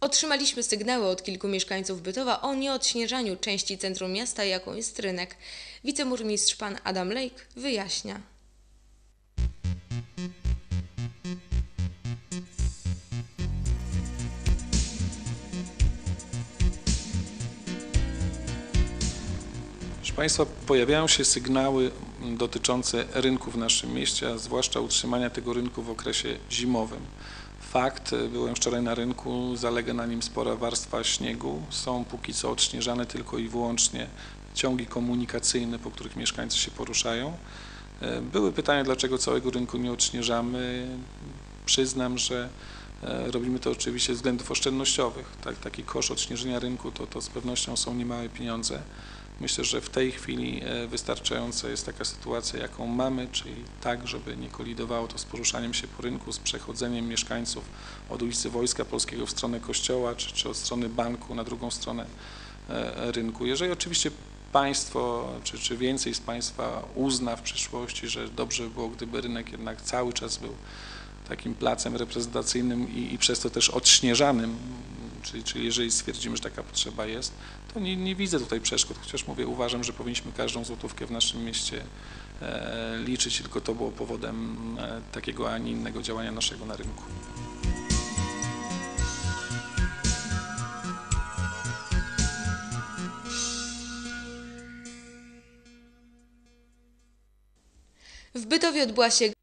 Otrzymaliśmy sygnały od kilku mieszkańców Bytowa o nieodśnieżaniu części centrum miasta, jaką jest rynek. Wiceburmistrz pan Adam Lejk wyjaśnia. Proszę Państwa, pojawiają się sygnały dotyczące rynku w naszym mieście, a zwłaszcza utrzymania tego rynku w okresie zimowym. Fakt, byłem wczoraj na rynku, zalega na nim spora warstwa śniegu. Są póki co odśnieżane tylko i wyłącznie ciągi komunikacyjne, po których mieszkańcy się poruszają. E, Były pytania, dlaczego całego rynku nie odśnieżamy. Przyznam, że e, robimy to oczywiście ze względów oszczędnościowych. Tak, taki kosz odśnieżenia rynku to, to z pewnością są niemałe pieniądze. Myślę, że w tej chwili e, wystarczająca jest taka sytuacja, jaką mamy, czyli tak, żeby nie kolidowało to z poruszaniem się po rynku, z przechodzeniem mieszkańców od ulicy Wojska Polskiego w stronę Kościoła, czy, czy od strony banku na drugą stronę e, rynku. Jeżeli oczywiście Państwo, czy, czy więcej z Państwa uzna w przyszłości, że dobrze by było, gdyby rynek jednak cały czas był takim placem reprezentacyjnym i, i przez to też odśnieżanym, czyli, czyli jeżeli stwierdzimy, że taka potrzeba jest, to nie, nie widzę tutaj przeszkód, chociaż mówię, uważam, że powinniśmy każdą złotówkę w naszym mieście e, liczyć, tylko to było powodem e, takiego, a nie innego działania naszego na rynku. W Bytowie odbyła się